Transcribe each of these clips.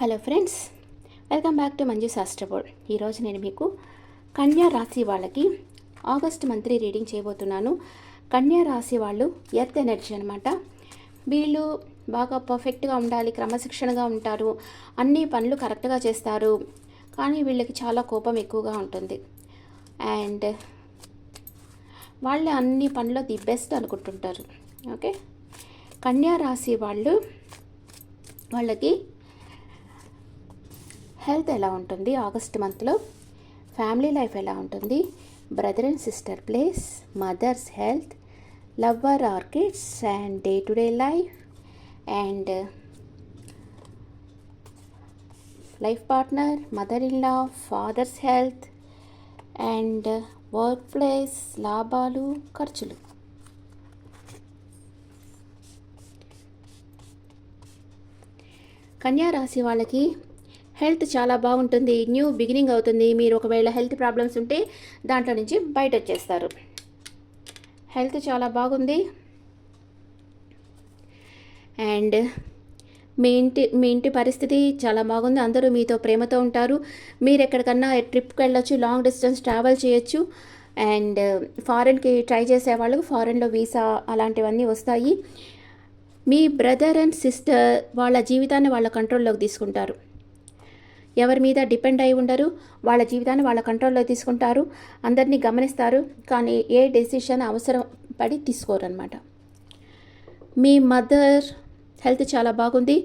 Hello friends welcome back to Manju శాస్త్రబోర్డ్ ఈరోజు నేను మీకు కన్యా రాశి వాళ్ళకి ఆగస్ట్ మంత్లీ రీడింగ్ చేయబోతున్నాను. కన్యా రాశి వాళ్ళు ఎర్త్ ఎనర్జీ అనమాట వీళ్ళు బాగా పర్ఫెక్ట్గా ఉండాలి క్రమశిక్షణగా ఉంటారు అన్ని పనులు కరెక్ట్గా చేస్తారు కానీ వీళ్ళకి చాలా కోపం ఎక్కువగా ఉంటుంది. అండ్ వాళ్ళే అన్ని పనుల్లో ది బెస్ట్ అనుకుంటుంటారు. ఓకే? కన్యా రాశి వాళ్ళు వాళ్ళకి హెల్త్ ఎలా ఉంటుంది? ఆగస్ట్ మంత్లో ఫ్యామిలీ లైఫ్ ఎలా ఉంటుంది? Brother and sister place mother's health lover or kids and day to day life and life partner mother in law father's health and work place లాభాలు ఖర్చులు. కన్యా రాశి వాళ్ళకి హెల్త్ చాలా బాగుంటుంది న్యూ బిగినింగ్ అవుతుంది. మీరు ఒకవేళ హెల్త్ ప్రాబ్లమ్స్ ఉంటే దాంట్లో నుంచి బయట వచ్చేస్తారు హెల్త్ చాలా బాగుంది. అండ్ మీ ఇంటి మీ ఇంటి పరిస్థితి చాలా బాగుంది. అందరూ మీతో ప్రేమతో ఉంటారు. మీరు ఎక్కడికన్నా ట్రిప్కి వెళ్ళొచ్చు లాంగ్ డిస్టెన్స్ ట్రావెల్ చేయొచ్చు. అండ్ ఫారెన్కి ట్రై చేసే వాళ్ళకు ఫారెన్లో వీసా అలాంటివన్నీ వస్తాయి. మీ బ్రదర్ అండ్ సిస్టర్ వాళ్ళ జీవితాన్ని వాళ్ళ కంట్రోల్లోకి తీసుకుంటారు. ఎవరి మీద డిపెండ్ అయి ఉండరు. వాళ్ళ జీవితాన్ని వాళ్ళ కంట్రోల్లో తీసుకుంటారు. అందరినీ గమనిస్తారు. కానీ ఏ డెసిషన్ అవసరం పడి తీసుకోరు అనమాట మీ మదర్ హెల్త్ చాలా బాగుంది.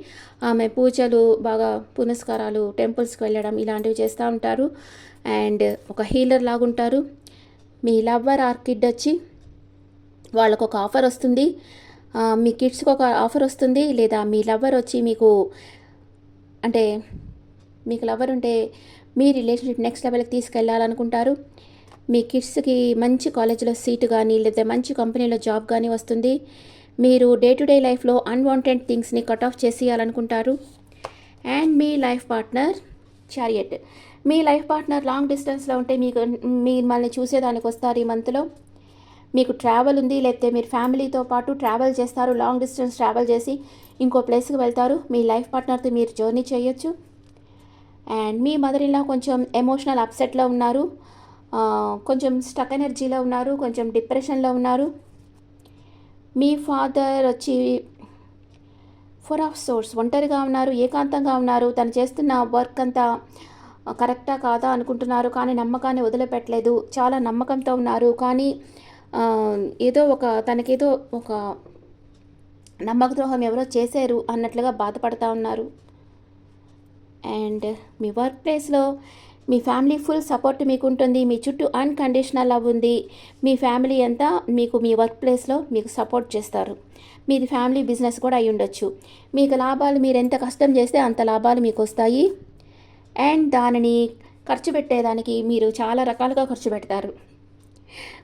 ఆమె పూజలు బాగా పునస్కారాలు టెంపుల్స్కి వెళ్ళడం ఇలాంటివి చేస్తూ ఉంటారు. అండ్ ఒక హీలర్ లాగుంటారు. మీ లవ్వర్ ఆర్ కిడ్ వచ్చి వాళ్ళకు ఒక ఆఫర్ వస్తుంది. మీ కిడ్స్కి ఒక ఆఫర్ వస్తుంది. లేదా మీ లవ్వర్ వచ్చి మీకు అంటే మీకు లవర్ ఉంటే మీ రిలేషన్షిప్ నెక్స్ట్ లెవెల్కి తీసుకెళ్ళాలనుకుంటారు మీ కిడ్స్కి మంచి కాలేజీలో సీటు కానీ లేదా మంచి కంపెనీలో జాబ్ కానీ వస్తుంది. మీరు డే టు డే లైఫ్లో అన్వాంటెడ్ థింగ్స్ని కట్ ఆఫ్ చేసేయాలనుకుంటారు. అండ్ మీ లైఫ్ పార్ట్నర్ చారియట్ మీ లైఫ్ పార్ట్నర్ లాంగ్ డిస్టెన్స్లో ఉంటే మీకు మిమ్మల్ని చూసేదానికి వస్తారు ఈ మంత్లో మీకు ట్రావెల్ ఉంది లేకపోతే మీరు ఫ్యామిలీతో పాటు ట్రావెల్ చేస్తారు లాంగ్ డిస్టెన్స్ ట్రావెల్ చేసి ఇంకో ప్లేస్కి వెళ్తారు. మీ లైఫ్ పార్ట్నర్తో మీరు జర్నీ చేయొచ్చు. అండ్ మీ మదర్ ఇలా కొంచెం ఎమోషనల్ అప్సెట్లో ఉన్నారు. కొంచెం స్టక్ ఎనర్జీలో ఉన్నారు కొంచెం డిప్రెషన్లో ఉన్నారు. మీ ఫాదర్ వచ్చి ఫోర్ ఆఫ్ సోర్స్ ఒంటరిగా ఉన్నారు ఏకాంతంగా ఉన్నారు. తను చేస్తున్న వర్క్ అంతా కరెక్టా కాదా అనుకుంటున్నారు. కానీ నమ్మకాన్ని వదిలిపెట్టలేదు. చాలా నమ్మకంతో ఉన్నారు. కానీ ఏదో ఒక తనకేదో ఒక నమ్మకద్రోహం ఎవరో చేశారు అన్నట్లుగా బాధపడతా ఉన్నారు. అండ్ మీ వర్క్ ప్లేస్లో మీ ఫ్యామిలీ ఫుల్ సపోర్ట్ మీకు ఉంటుంది మీ చుట్టూ అన్కండిషనల్ లవ్ ఉంది మీ ఫ్యామిలీ అంతా మీకు మీ వర్క్ ప్లేస్లో మీకు సపోర్ట్ చేస్తారు. మీది ఫ్యామిలీ బిజినెస్ కూడా అయి ఉండొచ్చు. మీకు లాభాలు మీరు ఎంత కష్టం చేస్తే అంత లాభాలు మీకు వస్తాయి. అండ్ దానిని ఖర్చు పెట్టేదానికి మీరు చాలా రకాలుగా ఖర్చు పెడతారు.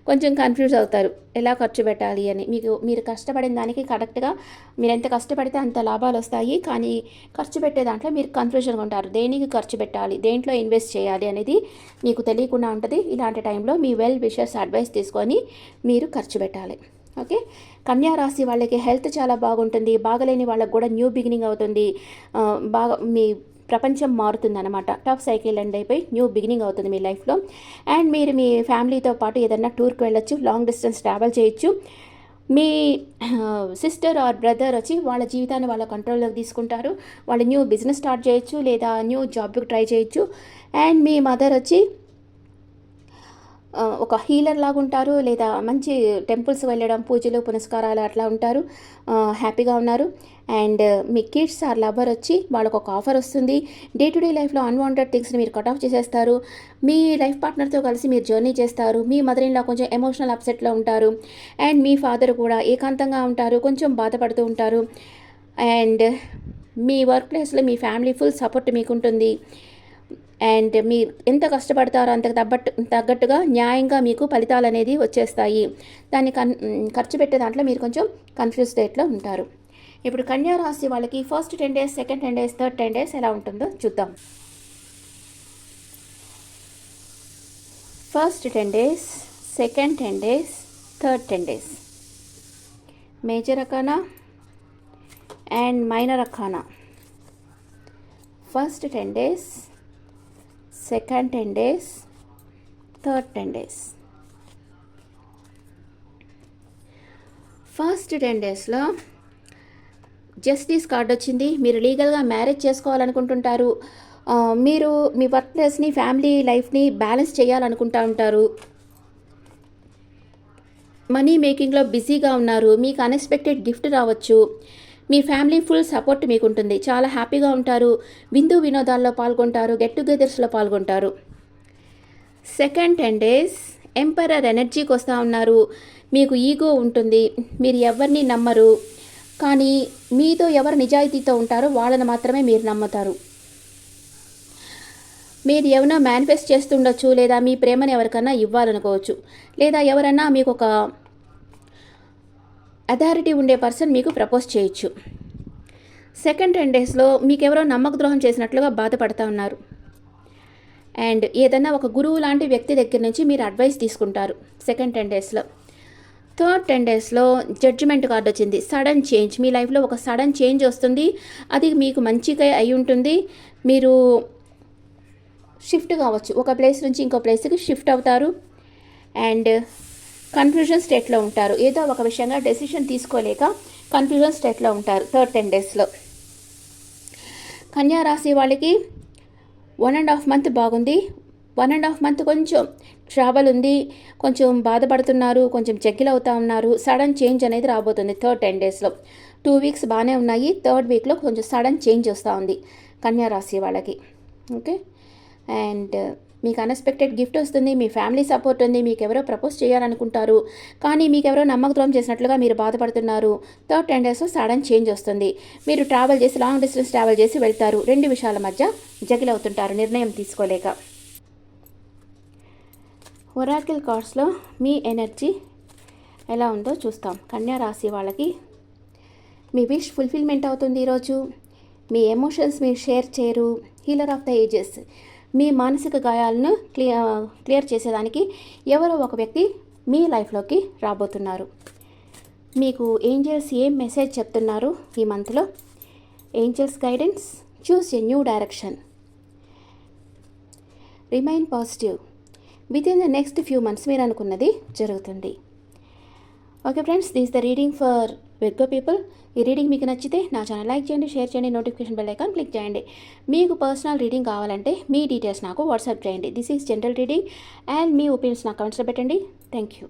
కొంచెం కన్ఫ్యూజ్ అవుతారు. ఎలా ఖర్చు పెట్టాలి అని. మీకు మీరు కష్టపడిన దానికి కరెక్ట్గా మీరు ఎంత కష్టపడితే అంత లాభాలు వస్తాయి. కానీ ఖర్చు పెట్టే దాంట్లో మీరు కన్ఫ్యూజన్గా ఉంటారు. దేనికి ఖర్చు పెట్టాలి? దేంట్లో ఇన్వెస్ట్ చేయాలి అనేది మీకు తెలియకుండా ఉంటుంది. ఇలాంటి టైంలో మీ వెల్ విషర్స్ అడ్వైస్ తీసుకొని మీరు ఖర్చు పెట్టాలి. ఓకే? కన్యా రాశి వాళ్ళకి హెల్త్ చాలా బాగుంటుంది. బాగలేని వాళ్ళకి కూడా న్యూ బిగినింగ్ అవుతుంది. బాగా మీ ప్రపంచం మారుతుందన్నమాట. టాప్ సైకిల్ ఎండ్ అయిపోయి న్యూ బిగినింగ్ అవుతుంది మీ లైఫ్లో అండ్ మీరు మీ ఫ్యామిలీతో పాటు ఏదైనా టూర్కి వెళ్ళొచ్చు లాంగ్ డిస్టెన్స్ ట్రావెల్ చేయొచ్చు. మీ సిస్టర్ ఆర్ బ్రదర్ వచ్చి వాళ్ళ జీవితాన్ని వాళ్ళ కంట్రోల్లోకి తీసుకుంటారు. వాళ్ళు న్యూ బిజినెస్ స్టార్ట్ చేయొచ్చు లేదా న్యూ జాబ్కి ట్రై చేయొచ్చు. అండ్ మీ మదర్ వచ్చి ఒక హీలర్ లాగా ఉంటారు లేదా మంచి టెంపుల్స్ వెళ్ళడం పూజలు పునస్కారాలు అట్లా ఉంటారు. హ్యాపీగా ఉన్నారు. అండ్ మీ కిడ్స్ ఆర్ లవర్ వచ్చి వాళ్ళకు ఒక ఆఫర్ వస్తుంది. డే టు డే లైఫ్లో అన్వాంటెడ్ థింగ్స్ని మీరు కట్ ఆఫ్ చేసేస్తారు. మీ లైఫ్ పార్ట్నర్తో కలిసి మీరు జర్నీ చేస్తారు. మీ మదర్ ఇన్లా కొంచెం ఎమోషనల్ అప్సెట్లో ఉంటారు. అండ్ మీ ఫాదర్ కూడా ఏకాంతంగా ఉంటారు. కొంచెం బాధపడుతూ ఉంటారు. అండ్ మీ వర్క్ ప్లేస్లో మీ ఫ్యామిలీ ఫుల్ సపోర్ట్ మీకు ఉంటుంది అండ్ మీరు ఎంత కష్టపడతారో అంతకు తగ్గట్టు తగ్గట్టుగా న్యాయంగా మీకు ఫలితాలు అనేది వచ్చేస్తాయి. దాన్ని కన్ ఖర్చు పెట్టే దాంట్లో మీరు కొంచెం కన్ఫ్యూజ్ స్టేట్లో ఉంటారు. ఇప్పుడు కన్యా రాశి వాళ్ళకి first ten days second ten days third ten days ఎలా ఉంటుందో చూద్దాం. First ten days second ten days third ten days major arcana and minor arcana first ten days second ten days third ten days first ten డేస్లో justice card వచ్చింది. మీరు లీగల్గా marriage చేసుకోవాలనుకుంటుంటారు. మీరు మీ వర్క్ ప్లేస్ని ఫ్యామిలీ లైఫ్ని బ్యాలెన్స్ చేయాలనుకుంటా ఉంటారు. మనీ మేకింగ్లో బిజీగా ఉన్నారు. మీకు అన్ఎక్స్పెక్టెడ్ గిఫ్ట్ రావచ్చు. మీ ఫ్యామిలీ ఫుల్ సపోర్ట్ మీకు ఉంటుంది చాలా హ్యాపీగా ఉంటారు. విందు వినోదాల్లో పాల్గొంటారు. గెట్ టుగెదర్స్లో పాల్గొంటారు. సెకండ్ టెన్ డేస్ ఎంపరర్ ఎనర్జీకి వస్తూ ఉన్నారు. మీకు ఈగో ఉంటుంది. మీరు ఎవరిని నమ్మరు. కానీ మీతో ఎవరు నిజాయితీతో ఉంటారో వాళ్ళని మాత్రమే మీరు నమ్ముతారు. మీరు ఏమైనా మేనిఫెస్ట్ చేస్తుండొచ్చు లేదా మీ ప్రేమను ఎవరికన్నా ఇవ్వాలనుకోవచ్చు లేదా ఎవరన్నా మీకు ఒక అథారిటీ ఉండే పర్సన్ మీకు ప్రపోజ్ చేయొచ్చు. సెకండ్ టెన్ డేస్లో మీకు ఎవరో నమ్మక ద్రోహం చేసినట్లుగా బాధపడతా ఉన్నారు. అండ్ ఏదైనా ఒక గురువు లాంటి వ్యక్తి దగ్గర నుంచి మీరు అడ్వైస్ తీసుకుంటారు. సెకండ్ టెన్ డేస్లో థర్డ్ టెన్ డేస్లో జడ్జిమెంట్ కార్డ్ వచ్చింది. Sudden change. మీ లైఫ్లో ఒక సడన్ చేంజ్ వస్తుంది. అది మీకు మంచిగా అయి ఉంటుంది. మీరు షిఫ్ట్ కావచ్చు. ఒక ప్లేస్ నుంచి ఇంకో ప్లేస్కి షిఫ్ట్ అవుతారు. అండ్ కన్ఫ్యూజన్ స్టేట్లో ఉంటారు. ఏదో ఒక విషయంగా డెసిషన్ తీసుకోలేక కన్ఫ్యూజన్ స్టేట్లో ఉంటారు థర్డ్ టెన్ డేస్లో. కన్యా రాశి వాళ్ళకి వన్ అండ్ హాఫ్ మంత్ బాగుంది. వన్ అండ్ హాఫ్ మంత్ కొంచెం ట్రావెల్ ఉంది కొంచెం బాధపడుతున్నారు కొంచెం చెక్కిల్ అవుతా ఉన్నారు. సడన్ చేంజ్ అనేది రాబోతుంది థర్డ్ టెన్ డేస్లో టూ వీక్స్ బాగానే ఉన్నాయి థర్డ్ వీక్లో కొంచెం సడన్ చేంజ్ వస్తూ ఉంది కన్యా రాశి వాళ్ళకి ఓకే అండ్ uh, మీకు అన్ఎక్స్పెక్టెడ్ గిఫ్ట్ వస్తుంది మీ ఫ్యామిలీ సపోర్ట్ ఉంది మీకు ఎవరో ప్రపోజ్ చేయాలనుకుంటారు. కానీ మీకు ఎవరో నమ్మక ద్రోహం చేసినట్లుగా మీరు బాధపడుతున్నారు. థర్డ్ టెన్ డేస్లో సడన్ చేంజ్ వస్తుంది. మీరు ట్రావెల్ చేసి లాంగ్ డిస్టెన్స్ ట్రావెల్ చేసి వెళ్తారు. రెండు విషయాల మధ్య జగిలవుతుంటారు నిర్ణయం తీసుకోలేక. ఒరాకిల్ కార్డ్స్లో మీ ఎనర్జీ ఎలా ఉందో చూస్తాం. కన్యా రాశి వాళ్ళకి మీ విష్ ఫుల్ఫిల్మెంట్ అవుతుంది ఈరోజు. మీ ఎమోషన్స్ మీరు షేర్ చేయరు. Healer of the ages. మీ మానసిక గాయాలను క్లియర్ క్లియర్ చేసేదానికి ఎవరో ఒక వ్యక్తి మీ లైఫ్లోకి రాబోతున్నారు. మీకు ఏంజల్స్ ఏం మెసేజ్ చెప్తున్నారు ఈ మంత్లో? Angels guidance choose a new direction. Remain positive. Within the next few months మీరు అనుకున్నది జరుగుతుంది. Okay friends this the reading for Virgo people ఈ రీడింగ్ మీకు నచ్చితే నా ఛానల్ లైక్ చేయండి షేర్ చేయండి నోటిఫికేషన్ బెల్ ఐకాన్ క్లిక్ చేయండి. మీకు పర్సనల్ రీడింగ్ కావాలంటే మీ డీటెయిల్స్ నాకు వాట్సాప్ చేయండి. This is general reading and me opinions నాకు కమెంట్స్లో పెట్టండి. Thank you